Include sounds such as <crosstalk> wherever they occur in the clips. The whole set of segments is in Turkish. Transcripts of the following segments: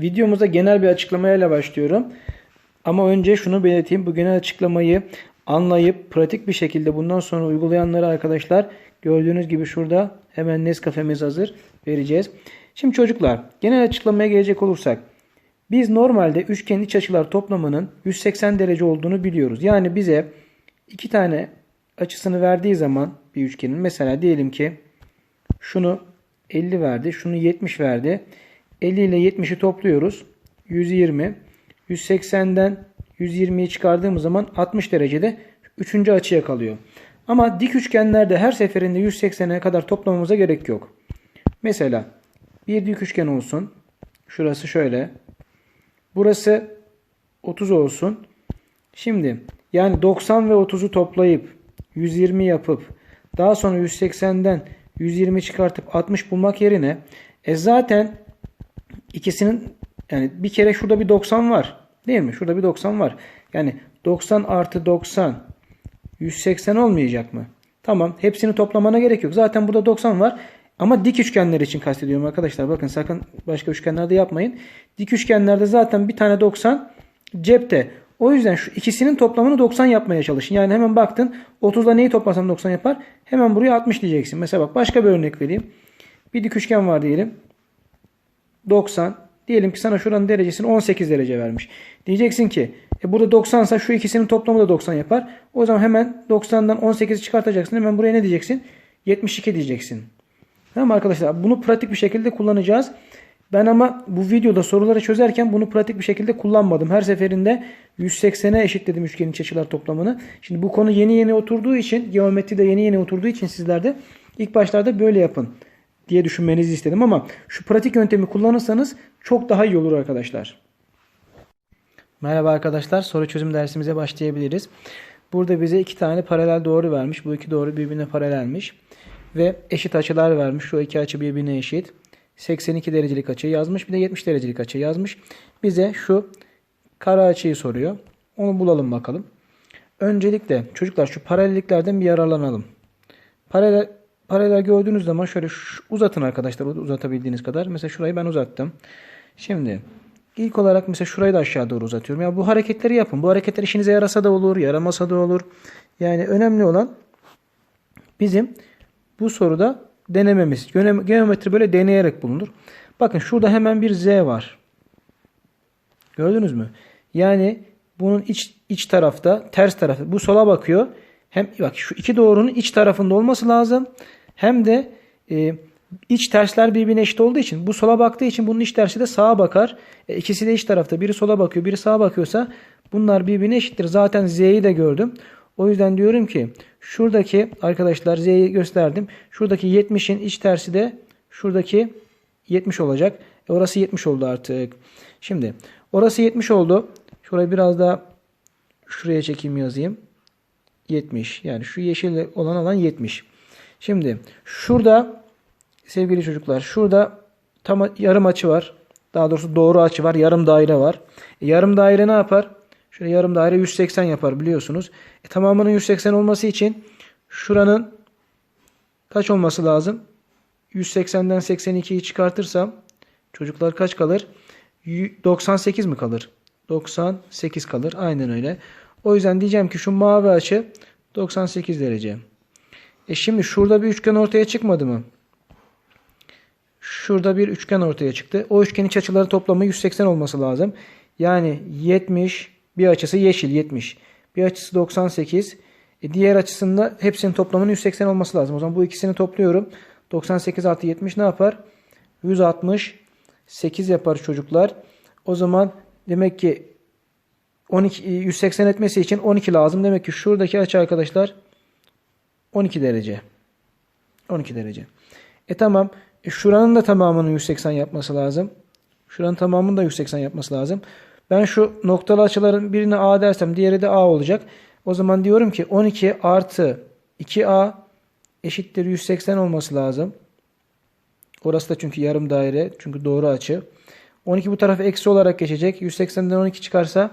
Videomuza genel bir açıklamayla başlıyorum. Ama önce şunu belirteyim. Bu genel açıklamayı anlayıp pratik bir şekilde bundan sonra uygulayanlara arkadaşlar gördüğünüz gibi şurada hemen Nescafe'miz hazır vereceğiz. Şimdi çocuklar genel açıklamaya gelecek olursak biz normalde üçgen iç açılar toplamının 180 derece olduğunu biliyoruz. Yani bize iki tane açısını verdiği zaman bir üçgenin mesela diyelim ki şunu 50 verdi, şunu 70 verdi. 50 ile 70'i topluyoruz. 120. 180'den 120'yi çıkardığımız zaman 60 derecede 3. açıya kalıyor. Ama dik üçgenlerde her seferinde 180'e kadar toplamamıza gerek yok. Mesela bir dik üçgen olsun. Şurası şöyle. Burası 30 olsun. Şimdi yani 90 ve 30'u toplayıp 120 yapıp daha sonra 180'den 120 çıkartıp 60 bulmak yerine e zaten ikisinin yani bir kere şurada bir 90 var. Değil mi? Şurada bir 90 var. Yani 90 artı 90 180 olmayacak mı? Tamam. Hepsini toplamana gerek yok. Zaten burada 90 var. Ama dik üçgenler için kastediyorum arkadaşlar. Bakın sakın başka üçgenlerde yapmayın. Dik üçgenlerde zaten bir tane 90 cepte. O yüzden şu ikisinin toplamını 90 yapmaya çalışın. Yani hemen baktın 30'da neyi toplasan 90 yapar. Hemen buraya 60 diyeceksin. Mesela bak başka bir örnek vereyim. Bir dik üçgen var diyelim. 90. Diyelim ki sana şuranın derecesini 18 derece vermiş. Diyeceksin ki e burada 90 ise şu ikisinin toplamı da 90 yapar. O zaman hemen 90'dan 18'i çıkartacaksın. Hemen buraya ne diyeceksin? 72 diyeceksin. Tamam arkadaşlar bunu pratik bir şekilde kullanacağız. Ben ama bu videoda soruları çözerken bunu pratik bir şekilde kullanmadım. Her seferinde 180'e eşitledim üçgenin açılar toplamını. Şimdi bu konu yeni yeni oturduğu için, geometri de yeni yeni oturduğu için sizlerde ilk başlarda böyle yapın diye düşünmenizi istedim. Ama şu pratik yöntemi kullanırsanız çok daha iyi olur arkadaşlar. Merhaba arkadaşlar. Soru çözüm dersimize başlayabiliriz. Burada bize iki tane paralel doğru vermiş. Bu iki doğru birbirine paralelmiş. Ve eşit açılar vermiş. Şu iki açı birbirine eşit. 82 derecelik açı yazmış. Bir de 70 derecelik açı yazmış. Bize şu kara açıyı soruyor. Onu bulalım bakalım. Öncelikle çocuklar şu paralelliklerden bir yararlanalım. Paralel paralel gördüğünüz zaman şöyle uzatın arkadaşlar uzatabildiğiniz kadar. Mesela şurayı ben uzattım. Şimdi ilk olarak mesela şurayı da aşağı doğru uzatıyorum. Ya bu hareketleri yapın. Bu hareketler işinize yarasa da olur, yaramasa da olur. Yani önemli olan bizim bu soruda denememiz. Geometri böyle deneyerek bulunur. Bakın şurada hemen bir Z var. Gördünüz mü? Yani bunun iç iç tarafta, ters tarafı. Bu sola bakıyor. Hem bak şu iki doğrunun iç tarafında olması lazım. Hem de e, iç tersler birbirine eşit olduğu için bu sola baktığı için bunun iç tersi de sağa bakar. E, ikisi de iç tarafta. Biri sola bakıyor, biri sağa bakıyorsa bunlar birbirine eşittir. Zaten Z'yi de gördüm. O yüzden diyorum ki şuradaki arkadaşlar Z'yi gösterdim. Şuradaki 70'in iç tersi de şuradaki 70 olacak. E orası 70 oldu artık. Şimdi orası 70 oldu. Şurayı biraz daha şuraya çekeyim yazayım. 70. Yani şu yeşil olan alan 70. Şimdi şurada sevgili çocuklar şurada tam yarım açı var. Daha doğrusu doğru açı var. Yarım daire var. E, yarım daire ne yapar? Şöyle yarım daire 180 yapar biliyorsunuz. E, tamamının 180 olması için şuranın kaç olması lazım? 180'den 82'yi çıkartırsam çocuklar kaç kalır? 98 mi kalır? 98 kalır. Aynen öyle. O yüzden diyeceğim ki şu mavi açı 98 derece. E şimdi şurada bir üçgen ortaya çıkmadı mı? Şurada bir üçgen ortaya çıktı. O üçgenin iç açıları toplamı 180 olması lazım. Yani 70 bir açısı yeşil 70. Bir açısı 98. E diğer açısında hepsinin toplamının 180 olması lazım. O zaman bu ikisini topluyorum. 98 artı 70 ne yapar? 168 yapar çocuklar. O zaman demek ki 12 180 etmesi için 12 lazım. Demek ki şuradaki açı arkadaşlar 12 derece. 12 derece. E tamam. E şuranın da tamamının 180 yapması lazım. Şuranın tamamının da 180 yapması lazım. Ben şu noktalı açıların birine A dersem diğeri de A olacak. O zaman diyorum ki 12 artı 2A eşittir 180 olması lazım. Orası da çünkü yarım daire. Çünkü doğru açı. 12 bu tarafa eksi olarak geçecek. 180'den 12 çıkarsa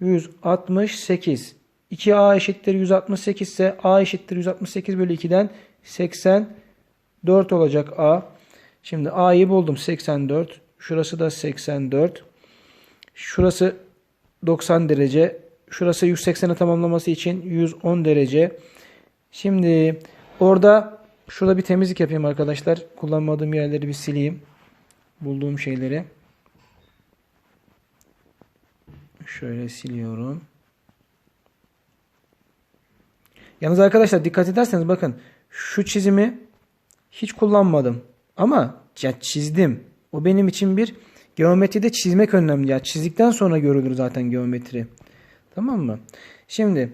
168. 2A eşittir 168 ise A eşittir 168 bölü 2'den 84 olacak A. Şimdi A'yı buldum 84. Şurası da 84. Şurası 90 derece. Şurası 180'e tamamlaması için 110 derece. Şimdi orada şurada bir temizlik yapayım arkadaşlar. Kullanmadığım yerleri bir sileyim. Bulduğum şeyleri. Şöyle siliyorum. Yalnız arkadaşlar dikkat ederseniz bakın şu çizimi hiç kullanmadım. Ama ya çizdim. O benim için bir geometride çizmek önemli. Ya çizdikten sonra görülür zaten geometri. Tamam mı? Şimdi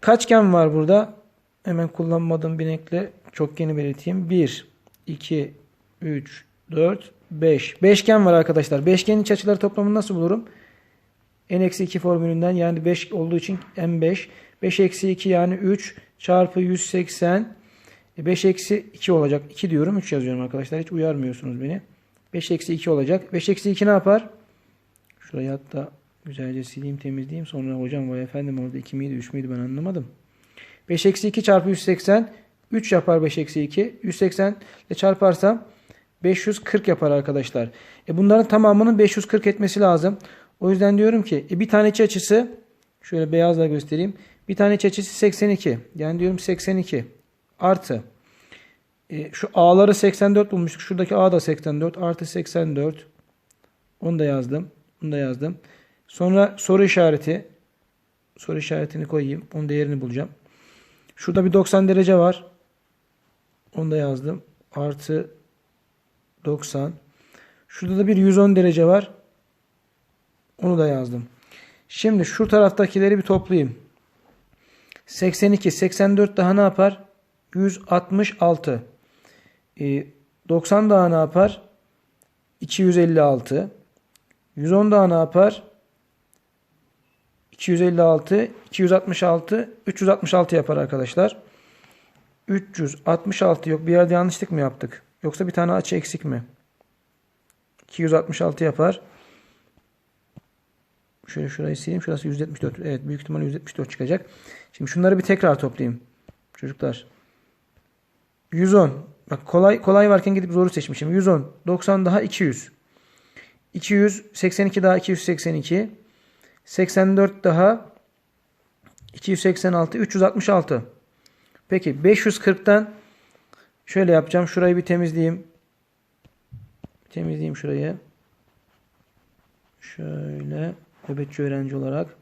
kaçgen var burada? Hemen kullanmadığım bir renkle çok yeni belirteyim. 1, 2, 3, 4, 5. Beşgen var arkadaşlar. Beşgenin iç açıları toplamını nasıl bulurum? N-2 formülünden yani 5 olduğu için m5. 5 eksi 2 yani 3 çarpı 180. 5 eksi 2 olacak. 2 diyorum 3 yazıyorum arkadaşlar. Hiç uyarmıyorsunuz beni. 5 eksi 2 olacak. 5 eksi 2 ne yapar? Şurayı hatta güzelce sileyim temizleyeyim. Sonra hocam vay efendim orada 2 miydi 3 müydü ben anlamadım. 5 eksi 2 çarpı 180 3 yapar 5 eksi 2. 180 ile çarparsam 540 yapar arkadaşlar. E bunların tamamının 540 etmesi lazım. O yüzden diyorum ki e bir tane iç açısı şöyle beyazla göstereyim. Bir tane iç açısı 82. Yani diyorum 82 artı e, şu A'ları 84 bulmuştuk. Şuradaki A da 84 artı 84. Onu da yazdım. Onu da yazdım. Sonra soru işareti. Soru işaretini koyayım. Onun değerini bulacağım. Şurada bir 90 derece var. Onu da yazdım. Artı 90. Şurada da bir 110 derece var. Onu da yazdım. Şimdi şu taraftakileri bir toplayayım. 82, 84 daha ne yapar? 166. E, 90 daha ne yapar? 256. 110 daha ne yapar? 256, 266, 366 yapar arkadaşlar. 366 yok. Bir yerde yanlışlık mı yaptık? Yoksa bir tane açı eksik mi? 266 yapar. Şöyle şurayı sileyim. Şurası 174. Evet büyük ihtimalle 174 çıkacak. Şimdi şunları bir tekrar toplayayım. Çocuklar. 110. Bak kolay kolay varken gidip zoru seçmişim. 110. 90 daha 200. 200. 82 daha 282. 84 daha 286. 366. Peki 540'tan şöyle yapacağım. Şurayı bir temizleyeyim. Temizleyeyim şurayı. Şöyle nöbetçi öğrenci olarak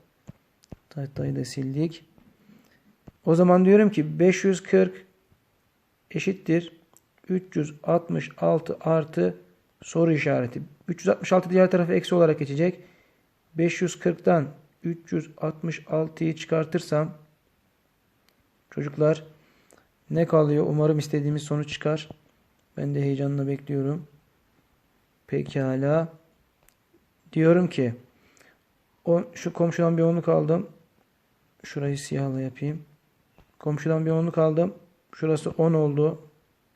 tahtayı da sildik. O zaman diyorum ki 540 eşittir 366 artı soru işareti. 366 diğer tarafa eksi olarak geçecek. 540'tan 366'yı çıkartırsam çocuklar ne kalıyor? Umarım istediğimiz sonuç çıkar. Ben de heyecanla bekliyorum. Pekala. Diyorum ki on, şu komşudan bir onluk aldım. Şurayı siyahla yapayım. Komşudan bir onluk aldım. Şurası 10 oldu.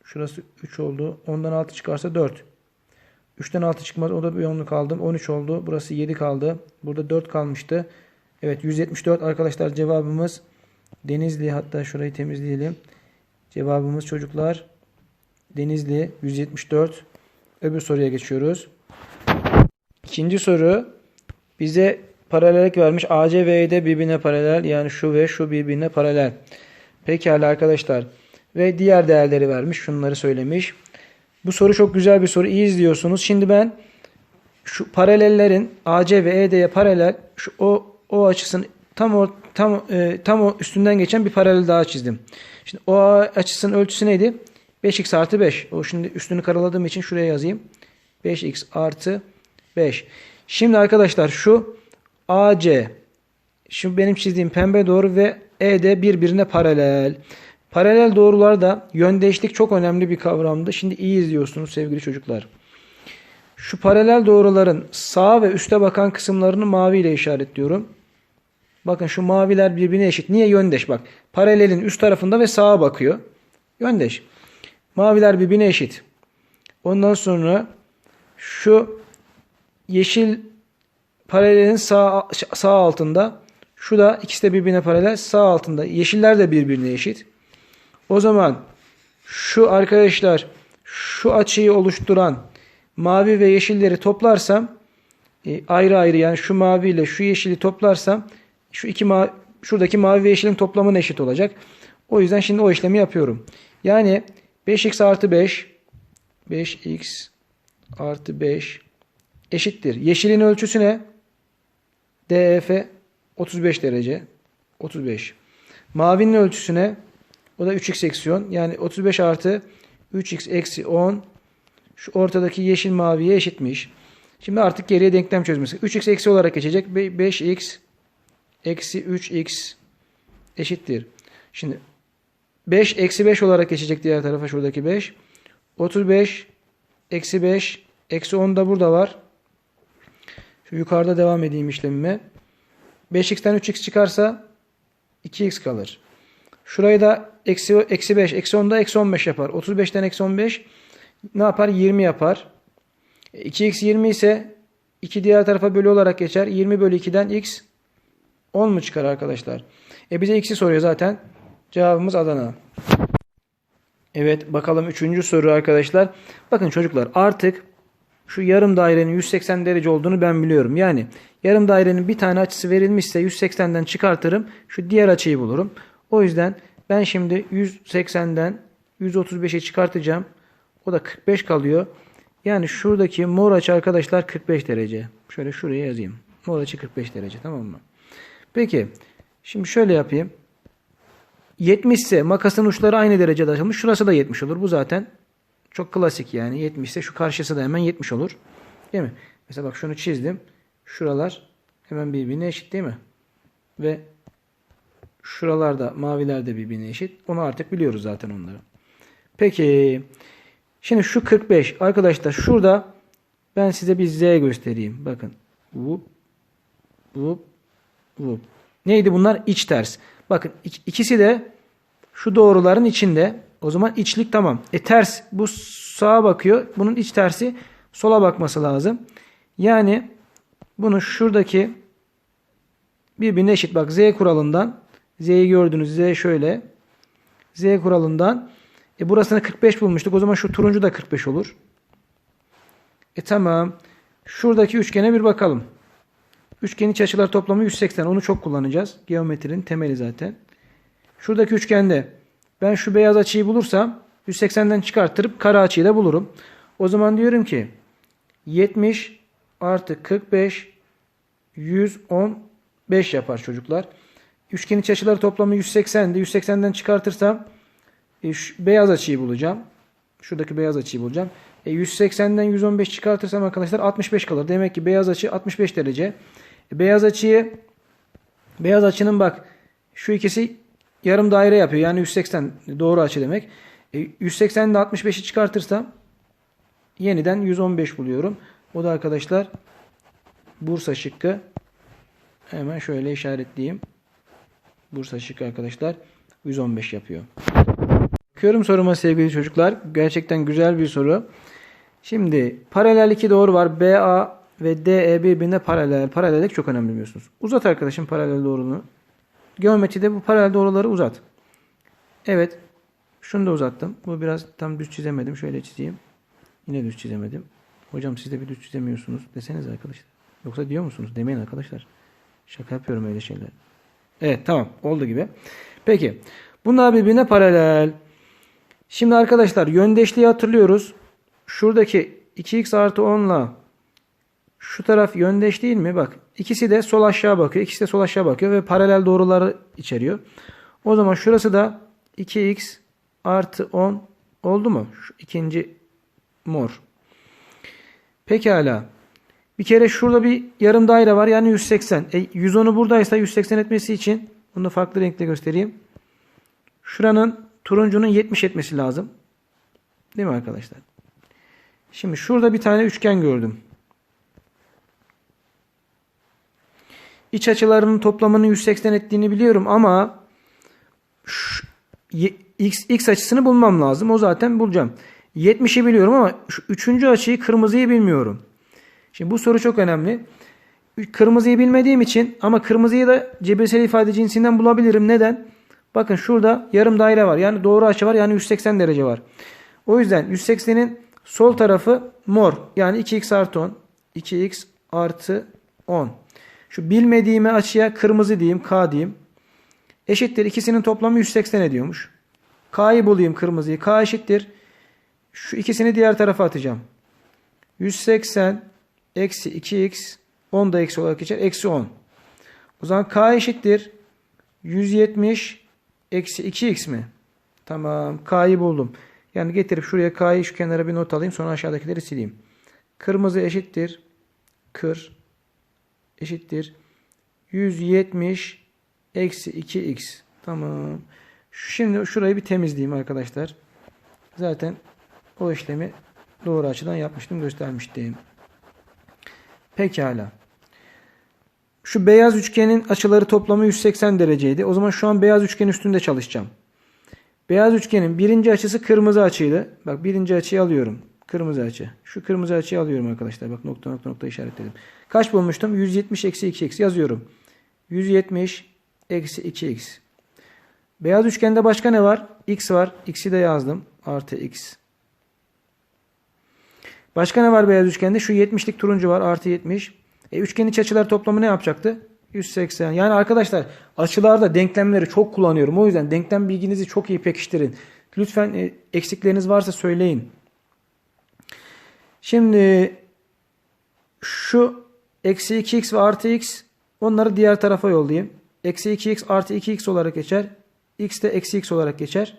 Şurası 3 oldu. 10'dan 6 çıkarsa 4. 3'ten 6 çıkmaz. O da bir onluk aldım. 13 oldu. Burası 7 kaldı. Burada 4 kalmıştı. Evet 174 arkadaşlar cevabımız Denizli. Hatta şurayı temizleyelim. Cevabımız çocuklar Denizli 174. Öbür soruya geçiyoruz. İkinci soru bize paralellik vermiş. AC ve ED birbirine paralel. Yani şu ve şu birbirine paralel. Pekala arkadaşlar. Ve diğer değerleri vermiş. Şunları söylemiş. Bu soru çok güzel bir soru. İyi izliyorsunuz. Şimdi ben şu paralellerin AC ve ED'ye paralel şu o o açısının tam o tam e, tam o üstünden geçen bir paralel daha çizdim. Şimdi o açısının ölçüsü neydi? 5x artı 5. O şimdi üstünü karaladığım için şuraya yazayım. 5x artı 5. Şimdi arkadaşlar şu AC şu benim çizdiğim pembe doğru ve ED birbirine paralel. Paralel doğrularda yöndeşlik çok önemli bir kavramdı. Şimdi iyi izliyorsunuz sevgili çocuklar. Şu paralel doğruların sağa ve üste bakan kısımlarını mavi ile işaretliyorum. Bakın şu maviler birbirine eşit. Niye yöndeş? Bak paralelin üst tarafında ve sağa bakıyor. Yöndeş. Maviler birbirine eşit. Ondan sonra şu yeşil paralelin sağ, sağ altında. Şu da ikisi de birbirine paralel. Sağ altında. Yeşiller de birbirine eşit. O zaman şu arkadaşlar şu açıyı oluşturan mavi ve yeşilleri toplarsam e, ayrı ayrı yani şu mavi ile şu yeşili toplarsam şu iki ma şuradaki mavi ve yeşilin toplamına eşit olacak. O yüzden şimdi o işlemi yapıyorum. Yani 5x artı 5 5x artı 5 eşittir. Yeşilin ölçüsü ne? DEF 35 derece. 35. Mavinin ölçüsü ne? O da 3x eksi 10. Yani 35 artı 3x eksi 10 şu ortadaki yeşil maviye eşitmiş. Şimdi artık geriye denklem çözmesi. 3x eksi olarak geçecek. 5x eksi 3x eşittir. Şimdi 5 eksi 5 olarak geçecek diğer tarafa şuradaki 5. 35 eksi 5 eksi 10 da burada var. Şu yukarıda devam edeyim işlemime. 5x'ten 3x çıkarsa 2x kalır. Şurayı da eksi, eksi 5, eksi 10 da eksi 15 yapar. 35'ten eksi 15 ne yapar? 20 yapar. 2x 20 ise 2 diğer tarafa bölü olarak geçer. 20 bölü 2'den x 10 mu çıkar arkadaşlar? E bize x'i soruyor zaten. Cevabımız Adana. Evet bakalım 3. soru arkadaşlar. Bakın çocuklar artık şu yarım dairenin 180 derece olduğunu ben biliyorum. Yani yarım dairenin bir tane açısı verilmişse 180'den çıkartırım. Şu diğer açıyı bulurum. O yüzden ben şimdi 180'den 135'e çıkartacağım. O da 45 kalıyor. Yani şuradaki mor açı arkadaşlar 45 derece. Şöyle şuraya yazayım. Mor açı 45 derece tamam mı? Peki. Şimdi şöyle yapayım. 70 ise makasın uçları aynı derecede açılmış. Şurası da 70 olur. Bu zaten çok klasik yani. 70 ise şu karşısı da hemen 70 olur. Değil mi? Mesela bak şunu çizdim. Şuralar hemen birbirine eşit değil mi? Ve şuralarda maviler de birbirine eşit. Onu artık biliyoruz zaten onları. Peki. Şimdi şu 45. Arkadaşlar şurada ben size bir Z göstereyim. Bakın. Vup. Vup. Vup. Neydi bunlar? İç ters. Bakın ikisi de şu doğruların içinde. O zaman içlik tamam. E ters bu sağa bakıyor. Bunun iç tersi sola bakması lazım. Yani bunu şuradaki birbirine eşit. Bak Z kuralından Z'yi gördünüz. Z şöyle. Z kuralından e burasını 45 bulmuştuk. O zaman şu turuncu da 45 olur. E tamam. Şuradaki üçgene bir bakalım. Üçgenin iç açılar toplamı 180. Onu çok kullanacağız. Geometrinin temeli zaten. Şuradaki üçgende ben şu beyaz açıyı bulursam 180'den çıkarttırıp kara açıyı da bulurum. O zaman diyorum ki 70 artı 45 115 yapar çocuklar. Üçgenin iç açıları toplamı 180'di. 180'den çıkartırsam e, beyaz açıyı bulacağım. Şuradaki beyaz açıyı bulacağım. E, 180'den 115 çıkartırsam arkadaşlar 65 kalır. Demek ki beyaz açı 65 derece. E, beyaz açıyı beyaz açının bak şu ikisi yarım daire yapıyor. Yani 180 doğru açı demek. E, 180'de 65'i çıkartırsam yeniden 115 buluyorum. O da arkadaşlar Bursa şıkkı. Hemen şöyle işaretleyeyim. Bursa şıkkı arkadaşlar 115 yapıyor. Bakıyorum soruma sevgili çocuklar. Gerçekten güzel bir soru. Şimdi paralel iki doğru var. BA ve DE birbirine paralel. Paralellik çok önemli biliyorsunuz. Uzat arkadaşım paralel doğrunu. Geometride bu paralel doğruları uzat. Evet. Şunu da uzattım. Bu biraz tam düz çizemedim. Şöyle çizeyim. Yine düz çizemedim. Hocam siz de bir düz çizemiyorsunuz deseniz arkadaşlar. Yoksa diyor musunuz? Demeyin arkadaşlar. Şaka yapıyorum öyle şeyler. Evet tamam. Oldu gibi. Peki. Bunlar birbirine paralel. Şimdi arkadaşlar yöndeşliği hatırlıyoruz. Şuradaki 2x artı 10 ile şu taraf yöndeş değil mi? Bak ikisi de sol aşağı bakıyor. İkisi de sol aşağı bakıyor ve paralel doğruları içeriyor. O zaman şurası da 2x artı 10 oldu mu? Şu ikinci mor. Pekala. Bir kere şurada bir yarım daire var. Yani 180. E, 110'u buradaysa 180 etmesi için bunu da farklı renkle göstereyim. Şuranın turuncunun 70 etmesi lazım. Değil mi arkadaşlar? Şimdi şurada bir tane üçgen gördüm. İç açılarının toplamının 180 ettiğini biliyorum ama şu, x, x açısını bulmam lazım. O zaten bulacağım. 70'i biliyorum ama şu üçüncü açıyı kırmızıyı bilmiyorum. Şimdi bu soru çok önemli. Kırmızıyı bilmediğim için ama kırmızıyı da cebirsel ifade cinsinden bulabilirim. Neden? Bakın şurada yarım daire var. Yani doğru açı var. Yani 180 derece var. O yüzden 180'in Sol tarafı mor. Yani 2x artı 10. 2x artı 10. Şu bilmediğime açıya kırmızı diyeyim. K diyeyim. Eşittir. İkisinin toplamı 180 ediyormuş. K'yı bulayım kırmızıyı. K eşittir. Şu ikisini diğer tarafa atacağım. 180 eksi 2x 10 da eksi olarak geçer. Eksi 10. O zaman K eşittir. 170 eksi 2x mi? Tamam. K'yı buldum. Yani getirip şuraya K'yı şu kenara bir not alayım. Sonra aşağıdakileri sileyim. Kırmızı eşittir. Kır eşittir. 170 eksi 2x. Tamam. Şimdi şurayı bir temizleyeyim arkadaşlar. Zaten o işlemi doğru açıdan yapmıştım göstermiştim. Pekala. Şu beyaz üçgenin açıları toplamı 180 dereceydi. O zaman şu an beyaz üçgen üstünde çalışacağım. Beyaz üçgenin birinci açısı kırmızı açıydı. Bak birinci açıyı alıyorum. Kırmızı açı. Şu kırmızı açıyı alıyorum arkadaşlar. Bak nokta nokta nokta işaretledim. Kaç bulmuştum? 170 eksi 2x yazıyorum. 170 eksi 2x. Beyaz üçgende başka ne var? x var. x'i de yazdım. Artı x. Başka ne var beyaz üçgende? Şu 70'lik turuncu var. Artı 70. E, üçgenin iç açılar toplamı ne yapacaktı? 180. Yani arkadaşlar açılarda denklemleri çok kullanıyorum. O yüzden denklem bilginizi çok iyi pekiştirin. Lütfen e, eksikleriniz varsa söyleyin. Şimdi şu eksi 2x ve artı x onları diğer tarafa yollayayım. Eksi 2x artı 2x olarak geçer. x de eksi x olarak geçer.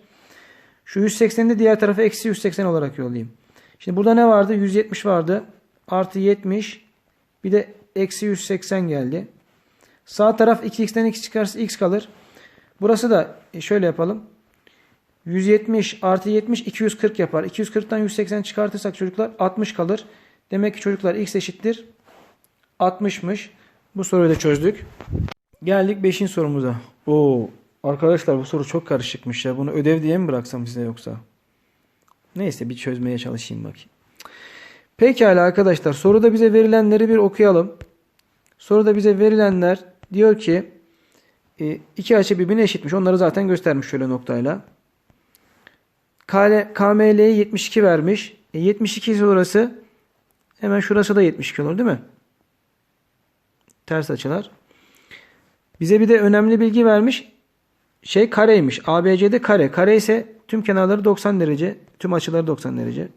Şu 180'i de diğer tarafa eksi 180 olarak yollayayım. Şimdi burada ne vardı? 170 vardı. Artı 70. Bir de eksi 180 geldi. Sağ taraf 2x'ten x çıkarsa x kalır. Burası da e, şöyle yapalım. 170 artı 70 240 yapar. 240'tan 180 çıkartırsak çocuklar 60 kalır. Demek ki çocuklar x eşittir 60'mış. Bu soruyu da çözdük. Geldik 5. sorumuza. Oo, arkadaşlar bu soru çok karışıkmış ya. Bunu ödev diye mi bıraksam size yoksa? Neyse bir çözmeye çalışayım bakayım. Pekala arkadaşlar soruda bize verilenleri bir okuyalım. Soruda bize verilenler diyor ki e, iki açı birbirine eşitmiş. Onları zaten göstermiş şöyle noktayla. KML'ye 72 vermiş. E 72 ise orası hemen şurası da 72 olur değil mi? Ters açılar. Bize bir de önemli bilgi vermiş. Şey kareymiş. ABC'de kare. Kare ise tüm kenarları 90 derece. Tüm açıları 90 derece.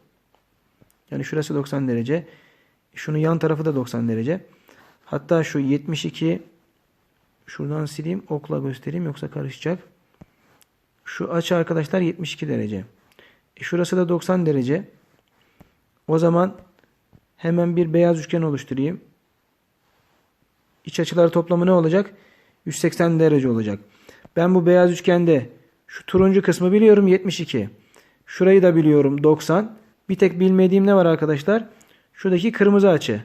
Yani şurası 90 derece. Şunun yan tarafı da 90 derece. Hatta şu 72 şuradan sileyim. Okla göstereyim yoksa karışacak. Şu açı arkadaşlar 72 derece. E şurası da 90 derece. O zaman hemen bir beyaz üçgen oluşturayım. İç açılar toplamı ne olacak? 180 derece olacak. Ben bu beyaz üçgende şu turuncu kısmı biliyorum 72. Şurayı da biliyorum 90. Bir tek bilmediğim ne var arkadaşlar? Şuradaki kırmızı açı.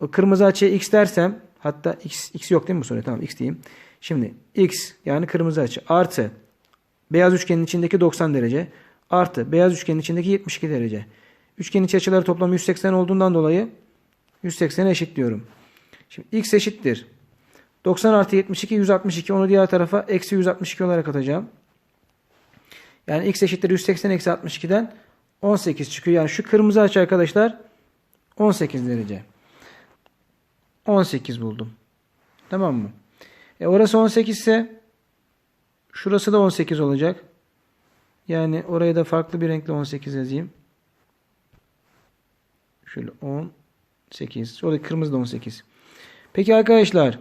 O kırmızı açıya x dersem hatta x, x yok değil mi bu soruya? Tamam x diyeyim. Şimdi x yani kırmızı açı artı beyaz üçgenin içindeki 90 derece artı beyaz üçgenin içindeki 72 derece. Üçgenin iç açıları toplamı 180 olduğundan dolayı 180'e eşitliyorum. Şimdi x eşittir. 90 artı 72 162 onu diğer tarafa eksi 162 olarak atacağım. Yani x eşittir 180 eksi 62'den 18 çıkıyor. Yani şu kırmızı açı arkadaşlar 18 derece. 18 buldum. Tamam mı? E orası 18 ise şurası da 18 olacak. Yani oraya da farklı bir renkle 18 yazayım. Şöyle 18. Orada kırmızı da 18. Peki arkadaşlar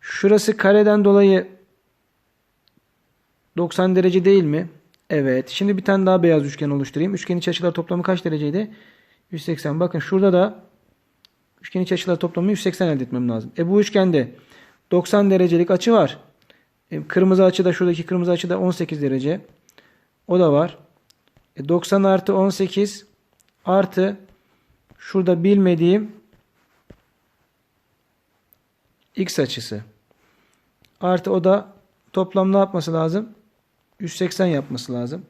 şurası kareden dolayı 90 derece değil mi? Evet. Şimdi bir tane daha beyaz üçgen oluşturayım. Üçgenin iç açılar toplamı kaç dereceydi? 180. Bakın şurada da üçgenin iç açılar toplamı 180 elde etmem lazım. E bu üçgende 90 derecelik açı var. E, kırmızı açı da şuradaki kırmızı açı da 18 derece. O da var. E, 90 artı 18 artı şurada bilmediğim x açısı. Artı o da toplam ne yapması lazım? 180 yapması lazım.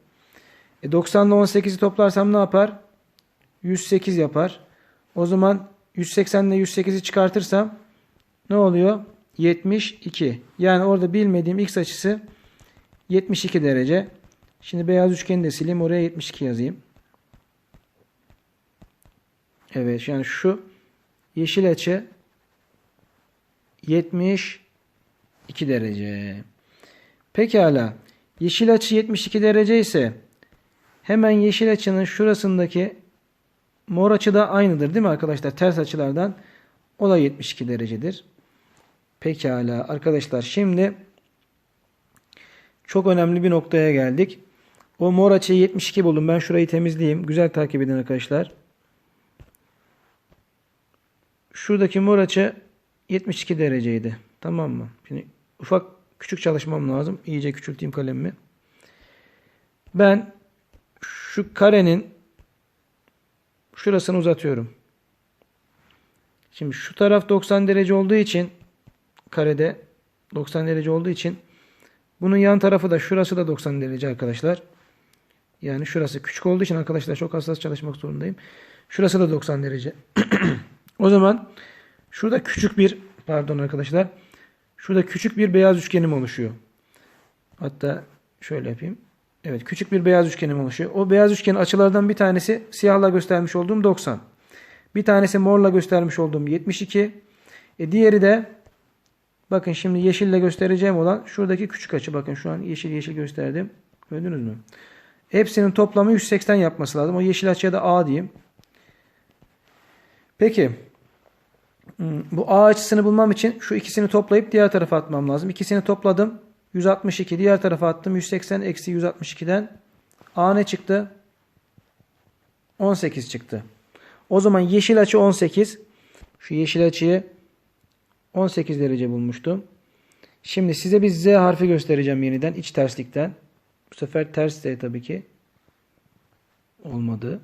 E 90 ile 18'i toplarsam ne yapar? 108 yapar. O zaman 180 ile 108'i çıkartırsam ne oluyor? 72. Yani orada bilmediğim x açısı 72 derece. Şimdi beyaz üçgeni de sileyim. Oraya 72 yazayım. Evet yani şu yeşil açı 72 derece. Pekala. Yeşil açı 72 derece ise hemen yeşil açının şurasındaki mor açı da aynıdır değil mi arkadaşlar? Ters açılardan o da 72 derecedir. Pekala arkadaşlar şimdi çok önemli bir noktaya geldik. O mor açıyı 72 buldum. Ben şurayı temizleyeyim. Güzel takip edin arkadaşlar. Şuradaki mor açı 72 dereceydi. Tamam mı? Şimdi ufak küçük çalışmam lazım. İyice küçülteyim kalemimi. Ben şu karenin şurasını uzatıyorum. Şimdi şu taraf 90 derece olduğu için karede 90 derece olduğu için bunun yan tarafı da şurası da 90 derece arkadaşlar. Yani şurası küçük olduğu için arkadaşlar çok hassas çalışmak zorundayım. Şurası da 90 derece. <clears throat> o zaman şurada küçük bir pardon arkadaşlar. Şurada küçük bir beyaz üçgenim oluşuyor. Hatta şöyle yapayım. Evet küçük bir beyaz üçgenim oluşuyor. O beyaz üçgenin açılardan bir tanesi siyahla göstermiş olduğum 90. Bir tanesi morla göstermiş olduğum 72. E diğeri de bakın şimdi yeşille göstereceğim olan şuradaki küçük açı. Bakın şu an yeşil yeşil gösterdim. Gördünüz mü? Hepsinin toplamı 180 yapması lazım. O yeşil açıya da A diyeyim. Peki. Hmm, Bu A açısını bulmam için şu ikisini toplayıp diğer tarafa atmam lazım. İkisini topladım. 162 diğer tarafa attım. 180 eksi 162'den A ne çıktı? 18 çıktı. O zaman yeşil açı 18. Şu yeşil açıyı 18 derece bulmuştum. Şimdi size bir Z harfi göstereceğim yeniden iç terslikten. Bu sefer ters Z tabii ki. Olmadı.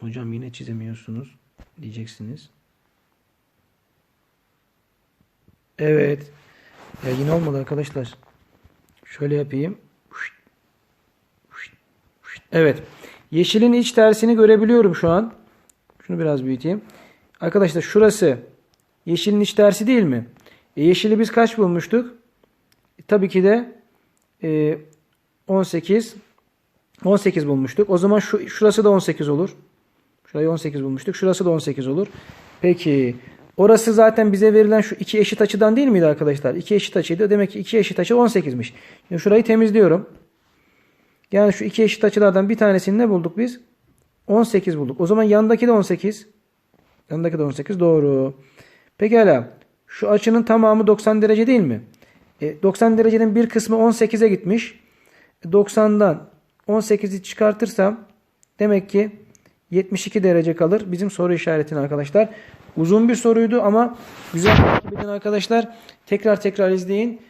Hocam yine çizemiyorsunuz diyeceksiniz. Evet. Ya yine olmadı arkadaşlar. Şöyle yapayım. Evet. Yeşilin iç tersini görebiliyorum şu an. Şunu biraz büyüteyim. Arkadaşlar şurası yeşilin iç tersi değil mi? E, yeşili biz kaç bulmuştuk? E, tabii ki de e, 18 18 bulmuştuk. O zaman şu şurası da 18 olur. Şurayı 18 bulmuştuk. Şurası da 18 olur. Peki orası zaten bize verilen şu iki eşit açıdan değil miydi arkadaşlar? İki eşit açıydı. Demek ki iki eşit açı 18'miş. Şimdi şurayı temizliyorum. Yani şu iki eşit açılardan bir tanesini ne bulduk biz? 18 bulduk. O zaman yandaki de 18. Yandaki de 18 doğru. Pekala. Şu açının tamamı 90 derece değil mi? E, 90 derecenin bir kısmı 18'e gitmiş. E, 90'dan 18'i çıkartırsam demek ki 72 derece kalır. Bizim soru işaretini arkadaşlar. Uzun bir soruydu ama güzel takip arkadaşlar. Tekrar tekrar izleyin.